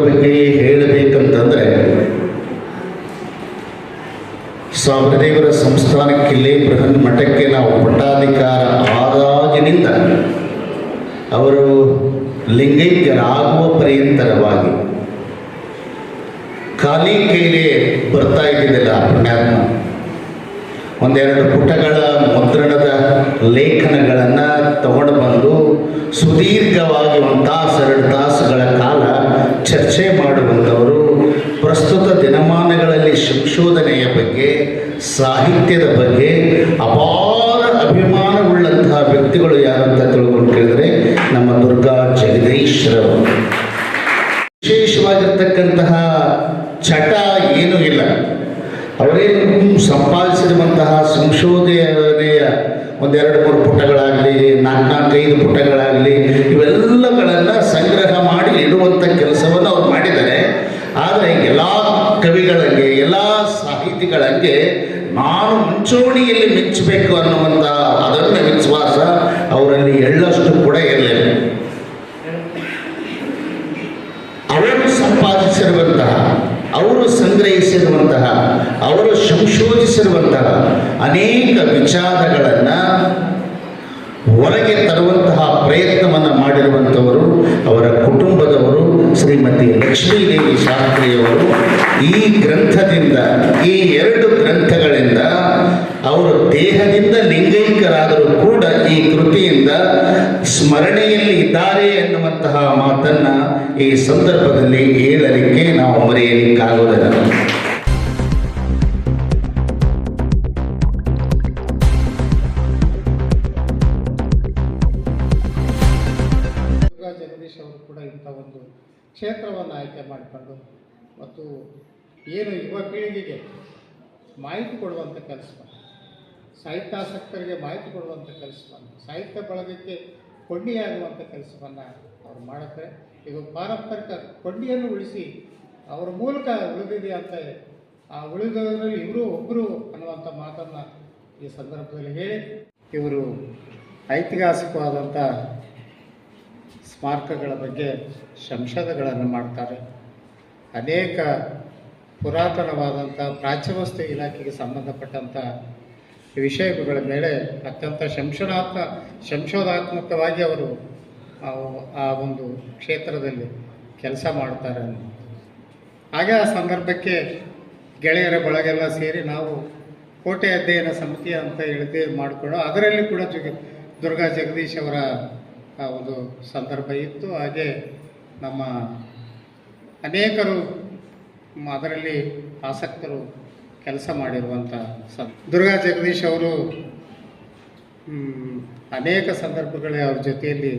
ಬಗ್ಗೆ ಹೇಳಬೇಕಂತಂದ್ರೆ ಸಂಸ್ಥಾನಕ್ಕೆ ಸಂಸ್ಥಾನಕ್ಕಿಲ್ಲಿ ಬೃಹನ್ ಮಠಕ್ಕೆ ನಾವು ಪಟ್ಟಾಧಿಕಾರ ಆದಾಗಿನಿಂದ ಅವರು ಲಿಂಗೈಕ್ಯರಾಗುವ ಪರ್ಯಂತರವಾಗಿ ಖಾಲಿ ಕೈಲೇ ಬರ್ತಾ ಇದ್ದಿದ್ದಿಲ್ಲ ಪುಣ್ಯಾತ್ಮ. ಒಂದೆರಡು ಪುಟಗಳ ಮುದ್ರಣದ ಲೇಖನಗಳನ್ನು ತಗೊಂಡು ಬಂದು ಸುದೀರ್ಘವಾಗಿ ಒಂದು ತಾಸು, ಎರಡು ತಾಸುಗಳ ಕಾಲ ಚರ್ಚೆ ಮಾಡುವಂಥವರು ಪ್ರಸ್ತುತ ದಿನಮಾನಗಳಲ್ಲಿ ಸಂಶೋಧನೆಯ ಬಗ್ಗೆ, ಸಾಹಿತ್ಯದ ಬಗ್ಗೆ ಅವರೇನು ಸಂಪಾದಿಸಿರುವಂತಹ ಸಂಶೋಧನೆಯ ಒಂದೆರಡು ಮೂರು ಪುಟಗಳಾಗಲಿ, ನಾಲ್ಕು ನಾಲ್ಕೈದು ಪುಟಗಳಾಗಲಿ, ಇವೆಲ್ಲಗಳನ್ನು ಸಂಗ್ರಹ ಮಾಡಿ ಇಡುವಂಥ ಕೆಲಸವನ್ನು ಅವ್ರು ಮಾಡಿದ್ದಾರೆ. ಆದರೆ ಎಲ್ಲ ಕವಿಗಳಂಗೆ, ಎಲ್ಲ ಸಾಹಿತಿಗಳಂಗೆ ನಾನು ಮುಂಚೂಣಿಯಲ್ಲಿ ಮೆಚ್ಚಬೇಕು ಅನ್ನುವಂಥ ಅದನ್ನು ವಿಶ್ವಾಸ ಅವರಲ್ಲಿ ಎಳ್ಳಷ್ಟು ಕೂಡ ಇರಲಿಲ್ಲ ಅವರು ಸಂಪಾದಿಸಿರುವಂತಹ ಅವರು ಸಂಗ್ರಹಿಸಿರುವಂತಹ ಅವರು ಅನೇಕ ವಿಚಾರಗಳನ್ನ ಹೊರಗೆ ತರುವಂತಹ ಪ್ರಯತ್ನವನ್ನು ಮಾಡಿರುವಂತವರು ಅವರ ಕುಟುಂಬದವರು, ಶ್ರೀಮತಿ ಲಕ್ಷ್ಮೀದೇವಿ ಶಾಸ್ತ್ರಿಯವರು. ಈ ಗ್ರಂಥದಿಂದ, ಈ ಎರಡು ಗ್ರಂಥಗಳಿಂದ ಅವರು ದೇಹದಿಂದ ಲಿಂಗೈಕ್ಯರಾದರೂ ಕೂಡ ಈ ಕೃತಿಯಿಂದ ಸ್ಮರಣೆಯಲ್ಲಿ ಇದ್ದಾರೆ ಎನ್ನುವಂತಹ ಮಾತನ್ನ ಈ ಸಂದರ್ಭದಲ್ಲಿ ಹೇಳಲಿಕ್ಕೆ ನಾವು ಮರೆಯಲಿಕ್ಕಾಗುವುದಿಲ್ಲ. ಕ್ಷೇತ್ರವನ್ನು ಆಯ್ಕೆ ಮಾಡಿಕೊಂಡು ಮತ್ತು ಏನು ಯುವ ಪೀಳಿಗೆಗೆ ಮಾಹಿತಿ ಕೊಡುವಂಥ ಕೆಲಸವನ್ನು ಸಾಹಿತ್ಯಾಸಕ್ತರಿಗೆ ಮಾಹಿತಿ ಕೊಡುವಂಥ ಕೆಲಸವನ್ನು ಸಾಹಿತ್ಯ ಬಳಗಕ್ಕೆ ಕೊಂಡಿಯಾಗುವಂಥ ಕೆಲಸವನ್ನು ಅವರು ಮಾಡುತ್ತೆ. ಇದು ಪಾರಂಪರಿಕ ಕೊಂಡಿಯನ್ನು ಉಳಿಸಿ ಅವರ ಮೂಲಕ ಉಳಿದಿದೆ ಅಂತ ಆ ಉಳಿದವರಲ್ಲಿ ಇವರು ಒಬ್ಬರು ಅನ್ನುವಂಥ ಮಾತನ್ನು ಈ ಸಂದರ್ಭದಲ್ಲಿ ಹೇಳಿ ಇವರು ಐತಿಹಾಸಿಕವಾದಂಥ ಸ್ಮಾರಕಗಳ ಬಗ್ಗೆ ಸಂಶೋಧನೆಗಳನ್ನು ಮಾಡ್ತಾರೆ. ಅನೇಕ ಪುರಾತನವಾದಂಥ ಪ್ರಾಚ್ಯವಸ್ತು ಇಲಾಖೆಗೆ ಸಂಬಂಧಪಟ್ಟಂಥ ವಿಷಯಗಳ ಮೇಲೆ ಅತ್ಯಂತ ಸಂಶೋಧಾತ್ಮ ಸಂಶೋಧಾತ್ಮಕವಾಗಿ ಅವರು ಆ- ಆ ಒಂದು ಕ್ಷೇತ್ರದಲ್ಲಿ ಕೆಲಸ ಮಾಡ್ತಾರೆ ಹಾಗೆ ಆ ಸಂದರ್ಭಕ್ಕೆ ಗೆಳೆಯರ ಬಳಗೆಲ್ಲ ಸೇರಿ ನಾವು ಕೋಟೆ ಅಧ್ಯಯನ ಸಮಿತಿ ಅಂತ ಹೇಳಿದೆ ಮಾಡಿಕೊಂಡು ಅದರಲ್ಲಿ ಕೂಡ ಜಗ ದುರ್ಗಾ ಜಗದೀಶ್ ಅವರ ಆ ಒಂದು ಸಂದರ್ಭ ಇತ್ತು. ಹಾಗೆ ನಮ್ಮ ಅನೇಕರು ಅದರಲ್ಲಿ ಆಸಕ್ತರು ಕೆಲಸ ಮಾಡಿರುವಂಥ ಸಂ ದುರ್ಗಾ ಜಗದೀಶ್ ಅವರು ಅನೇಕ ಸಂದರ್ಭಗಳಲ್ಲಿ ಅವ್ರ ಜೊತೆಯಲ್ಲಿ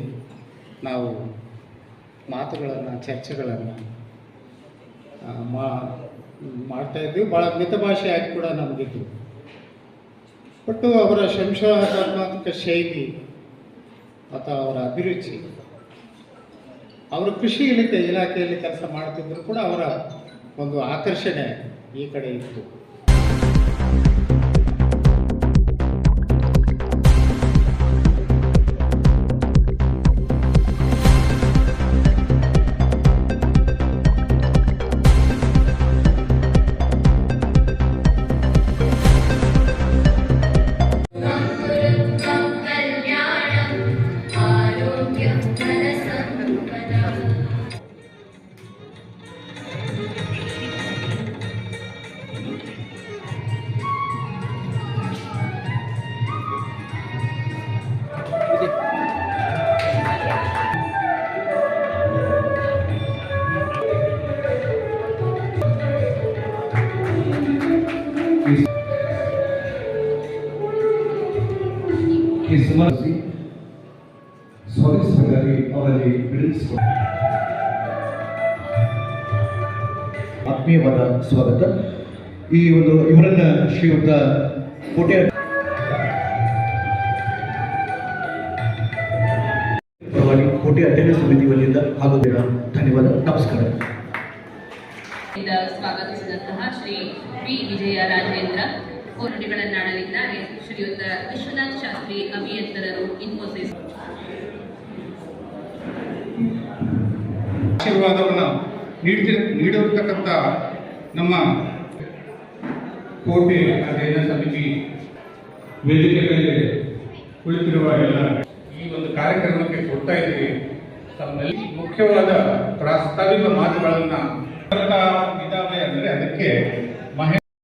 ನಾವು ಮಾತುಗಳನ್ನು, ಚರ್ಚೆಗಳನ್ನು ಮಾ, ಮಾಡ್ತಾ ಇದ್ವಿ. ಭಾಳ ಮಿತಭಾಷೆಯಾಗಿ ಕೂಡ ನಮಗಿದ್ವಿ ಒಟ್ಟು ಅವರ ಸಂಶೋಧನಾತ್ಮಕ ಶೈಲಿ ಅಥವಾ ಅವರ ಅಭಿರುಚಿ. ಅವರು ಕೃಷಿ ಇಲಾಖೆ ಇಲಾಖೆಯಲ್ಲಿ ಕೆಲಸ ಮಾಡ್ತಿದ್ರು ಕೂಡ ಅವರ ಒಂದು ಆಕರ್ಷಣೆ ಈ ಕಡೆ ಇತ್ತು. ಸ್ವಾಗತಿಸಬೇಕಾಗಿ ಅವರಲ್ಲಿ ಆತ್ಮೀಯವಾದ ಸ್ವಾಗತ. ಈ ಒಂದು ಇವರನ್ನ ಶ್ರೀಯುತ ಕೋಟೆ ಪರವಾಗಿ ಕೋಟೆ ಅಧ್ಯಯನ ಸಮಿತಿ ವತಿಯಿಂದ ಹಾಗೂ ಧನ್ಯವಾದ. ನಮಸ್ಕಾರ. ಸ್ವಾಗತಿಸಿದಂತಹ ಶ್ರೀ ಪಿ. ವಿಜಯ ರಾಜೇಂದ್ರ ನುಡಿಗಳನ್ನಾಡಲಿದ್ದಾರೆ ಶ್ರೀಯುತ ವಿಶ್ವನಾಥ್ ಶಾಸ್ತ್ರಿ ಅಭಿಯಂತರರು, ಇನ್ಫೋಸಿಸ್. ಆಶೀರ್ವಾದವನ್ನು ನೀಡ್ತಿ ನೀಡಿರ್ತಕ್ಕಂಥ ನಮ್ಮ ಕೋಟೆ ಅಧ್ಯಯನ ಸಮಿತಿ ವೇದಿಕೆ ಮೇಲೆ ಕುಳಿತಿರುವ ಎಲ್ಲ ಈ ಒಂದು ಕಾರ್ಯಕ್ರಮಕ್ಕೆ ಕೊಡ್ತಾ ಇದ್ದೀವಿ. ತಮ್ಮಲ್ಲಿ ಮುಖ್ಯವಾದ ಪ್ರಾಸ್ತಾವಿಕ ಮಾತುಗಳನ್ನು ವಿಧಾನ ಅಂದರೆ ಅದಕ್ಕೆ